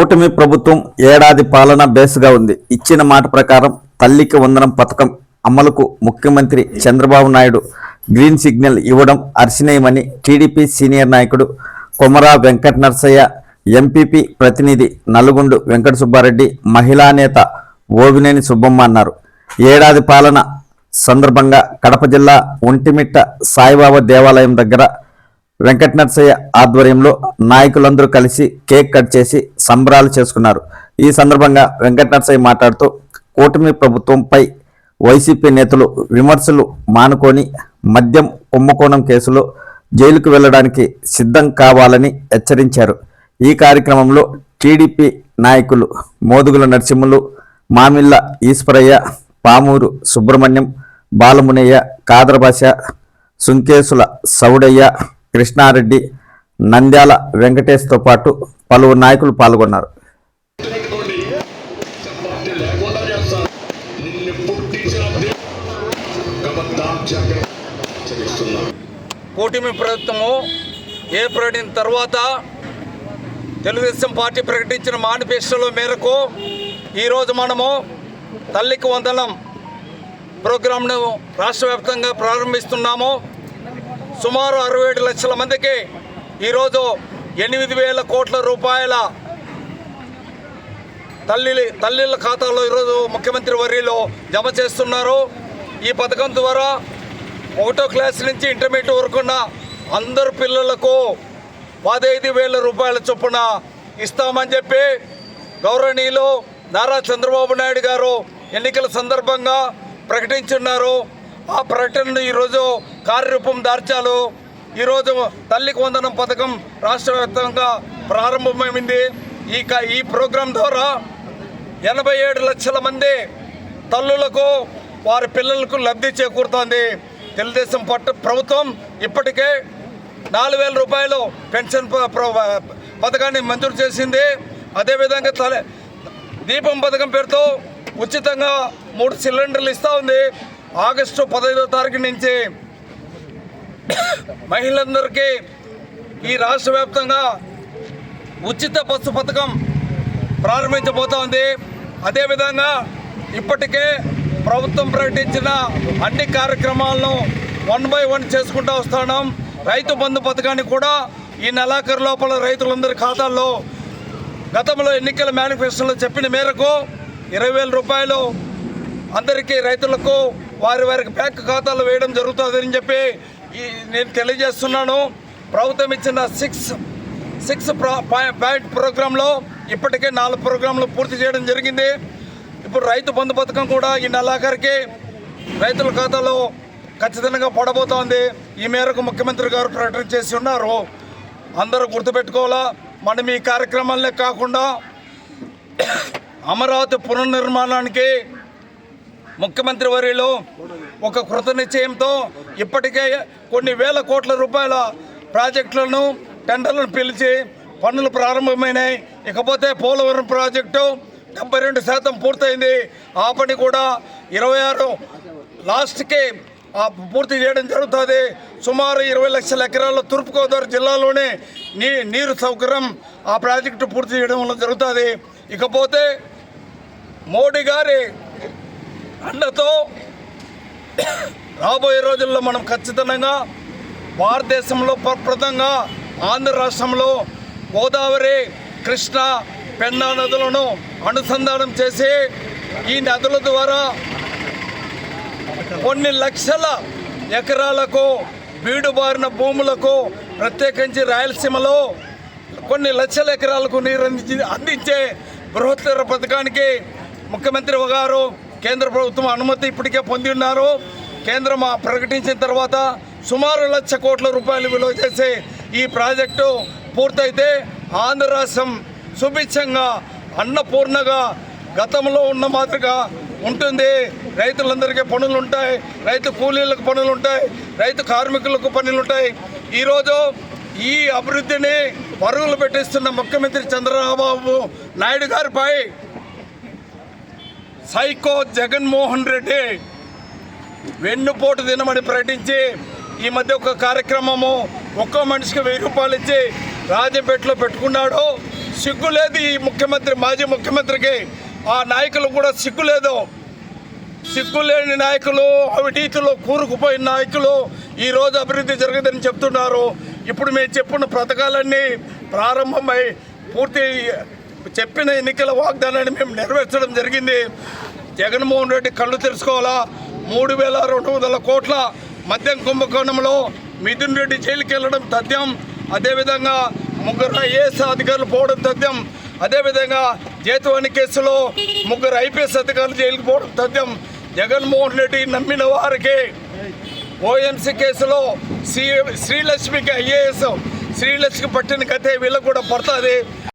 కూటమి ప్రభుత్వం ఏడాది పాలన బేస్గా ఉంది. ఇచ్చిన మాట ప్రకారం తల్లికి వందనం పథకం అమలుకు ముఖ్యమంత్రి చంద్రబాబు నాయుడు గ్రీన్ సిగ్నల్ ఇవ్వడం హర్షణీయమని టీడీపీ సీనియర్ నాయకుడు కొమరా వెంకట నరసయ్య ఎంపీపీ ప్రతినిధి నల్గొండు వెంకట సుబ్బారెడ్డి మహిళా నేత ఓవినేని సుబ్బమ్మ అన్నారు. ఏడాది పాలన సందర్భంగా కడప జిల్లా ఒంటిమిట్ట సాయిబాబా దేవాలయం దగ్గర వెంకట నర్సయ్య ఆధ్వర్యంలో నాయకులందరూ కలిసి కేక్ కట్ చేసి సంబరాలు చేసుకున్నారు. ఈ సందర్భంగా వెంకట నర్సయ్య మాట్లాడుతూ కూటమి ప్రభుత్వంపై వైసీపీ నేతలు విమర్శలు మానుకొని మద్యం కుంభకోణం కేసులో జైలుకు వెళ్ళడానికి సిద్ధం కావాలని హెచ్చరించారు. ఈ కార్యక్రమంలో టీడీపీ నాయకులు మోదుగుల నరసింహులు మామిళ్ళ ఈశ్వరయ్య పామూరు సుబ్రహ్మణ్యం బాలమునయ్య కాదరభాష సుంకేసుల సౌడయ్య కృష్ణారెడ్డి నంద్యాల వెంకటేష్తో పాటు పలువురు నాయకులు పాల్గొన్నారు. కూటమి ప్రభుత్వము ఏర్పడిన తర్వాత తెలుగుదేశం పార్టీ ప్రకటించిన మేనిఫెస్టోల మేరకు ఈరోజు మనము తల్లికి వందనం ప్రోగ్రాంను రాష్ట్ర వ్యాప్తంగా ప్రారంభిస్తున్నాము. సుమారు అరవై ఏడు లక్షల మందికి ఈరోజు ఎనిమిది వేల కోట్ల రూపాయల తల్లి తల్లిల ఖాతాలో ఈరోజు ముఖ్యమంత్రి వరిలో జమ చేస్తున్నారు. ఈ పథకం ద్వారా ఒకటో క్లాస్ నుంచి ఇంటర్మీడియట్ వరకున్న అందరు పిల్లలకు పదహైదు వేల రూపాయల చొప్పున ఇస్తామని చెప్పి గౌరవనీయులు నారా చంద్రబాబు నాయుడు గారు ఎన్నికల సందర్భంగా ప్రకటించున్నారు. ఆ ప్రకటనను ఈరోజు కార్యరూపం దార్చాలు. ఈరోజు తల్లికి వందనం పథకం రాష్ట్ర వ్యాప్తంగా ప్రారంభమైంది. ఈ క- ఈ ప్రోగ్రాం ద్వారా ఎనభై ఏడు లక్షల మంది తల్లులకు వారి పిల్లలకు లబ్ధి చేకూరుతోంది. తెలుగుదేశం పట్టు ప్రభుత్వం ఇప్పటికే నాలుగు వేల రూపాయలు పెన్షన్ ప- ప్ర- పథకాన్ని మంజూరు చేసింది. అదేవిధంగా తల దీపం పథకం పేరుతో ఉచితంగా మూడు సిలిండర్లు ఇస్తూ ఉంది. ఆగస్టు పదహైదో తారీఖు నుంచి మహిళలందరికీ ఈ రాష్ట్ర వ్యాప్తంగా ఉచిత బస్సు పథకం ప్రారంభించబోతోంది అదేవిధంగా ఇప్పటికే ప్రభుత్వం ప్రకటించిన అన్ని కార్యక్రమాలను వన్ బై వన్ చేసుకుంటూ వస్తున్నాం. రైతు బంధు పథకాన్ని కూడా ఈ నెలాఖరు లోపల రైతులందరి ఖాతాల్లో గతంలో ఎన్నికల మేనిఫెస్టోలో చెప్పిన మేరకు ఇరవై వేల రూపాయలు అందరికీ రైతులకు వారి వారికి బ్యాంక్ ఖాతాలు వేయడం జరుగుతుందని చెప్పి ఈ నేను తెలియజేస్తున్నాను. ప్రభుత్వం ఇచ్చిన సిక్స్ సిక్స్ ప్రా- పాయింట్ ప్రోగ్రాంలో ఇప్పటికే నాలుగు ప్రోగ్రాంలు పూర్తి చేయడం జరిగింది. ఇప్పుడు రైతు బంధు పథకం కూడా ఈ నెలాఖరికి రైతుల ఖాతాలో ఖచ్చితంగా పడబోతోంది. ఈ మేరకు ముఖ్యమంత్రి గారు ప్రకటన చేసి ఉన్నారు. అందరూ గుర్తుపెట్టుకోవాలా? మనం ఈ కార్యక్రమాలనే కాకుండా అమరావతి పునర్నిర్మాణానికి ముఖ్యమంత్రి వర్యులు ఒక కృత నిశ్చయంతో ఇప్పటికే కొన్ని వేల కోట్ల రూపాయల ప్రాజెక్టులను టెండర్లను పిలిచి పనులు ప్రారంభమైనాయి. ఇకపోతే పోలవరం ప్రాజెక్టు డెబ్బై రెండు శాతం పూర్తయింది. ఆ పని కూడా ఇరవై ఆరు లాస్ట్కి ఆ పూర్తి చేయడం జరుగుతుంది. సుమారు ఇరవై లక్షల ఎకరాల తూర్పుగోదావరి జిల్లాలోనే నీ నీరు సౌకర్యం ఆ ప్రాజెక్టు పూర్తి చేయడం జరుగుతుంది. ఇకపోతే మోడీ గారి అండతో రాబోయే రోజుల్లో మనం ఖచ్చితంగా భారతదేశంలో ప్రప్రదంగా ఆంధ్ర రాష్ట్రంలో గోదావరి కృష్ణ పెన్నా నదులను అనుసంధానం చేసి ఈ నదుల ద్వారా కొన్ని లక్షల ఎకరాలకు బీడుబారిన భూములకు ప్రత్యేకించి రాయలసీమలో కొన్ని లక్షల ఎకరాలకు నీరు అందించి అందించే బృహత్తర పథకానికి ముఖ్యమంత్రి గారు కేంద్ర ప్రభుత్వం అనుమతి ఇప్పటికే పొంది ఉన్నారు. కేంద్రం ప్రకటించిన తర్వాత సుమారు లక్ష కోట్ల రూపాయలు విలువ చేసే ఈ ప్రాజెక్టు పూర్తయితే ఆంధ్ర రాష్ట్రం సుభిక్షంగా అన్నపూర్ణగా గతంలో ఉన్న మాదిరిగా ఉంటుంది. రైతులందరికీ పనులు ఉంటాయి. రైతు కూలీలకు పనులు ఉంటాయి. రైతు కార్మికులకు పనులు ఉంటాయి. ఈరోజు ఈ అభివృద్ధిని పరుగులు పెట్టిస్తున్న ముఖ్యమంత్రి చంద్రబాబు నాయుడు గారిపై సైకో జగన్మోహన్ రెడ్డి వెన్నుపోటు దినమని ప్రకటించి ఈ మధ్య ఒక కార్యక్రమము ఒక్కో మనిషికి వెయ్యి రూపాయలు ఇచ్చి రాజంపేటలో పెట్టుకున్నాడు. సిగ్గు లేదు ఈ ముఖ్యమంత్రి మాజీ ముఖ్యమంత్రికి. ఆ నాయకులు కూడా సిగ్గు లేదు. సిగ్గులేని నాయకులు అవినీతిలో కూరుకుపోయిన నాయకులు ఈరోజు అభివృద్ధి జరగదని చెప్తున్నారు. ఇప్పుడు మేము చెప్పిన పథకాలన్నీ ప్రారంభమై పూర్తి చెప్పిన ఎన్నికల వాగ్దానాన్ని మేము నెరవేర్చడం జరిగింది. జగన్మోహన్ రెడ్డి కళ్ళు తెలుసుకోవాలా మూడు వేల రెండు వందల కోట్ల మద్యం కుంభకోణంలో మిథున్ రెడ్డి జైలుకి వెళ్ళడం తథ్యం. అదేవిధంగా ముగ్గురు ఐఏఎస్ అధికారులు పోవడం తథ్యం. అదేవిధంగా జేతువాణి కేసులో ముగ్గురు ఐపీఎస్ అధికారులు జైలుకి పోవడం తథ్యం. జగన్మోహన్ రెడ్డి నమ్మిన వారికి ఓఎంసీ కేసులో శ్రీ శ్రీలక్ష్మికి ఐఏఎస్ శ్రీలక్ష్మికి పట్టిన కథే వీళ్ళకు కూడా పడుతుంది.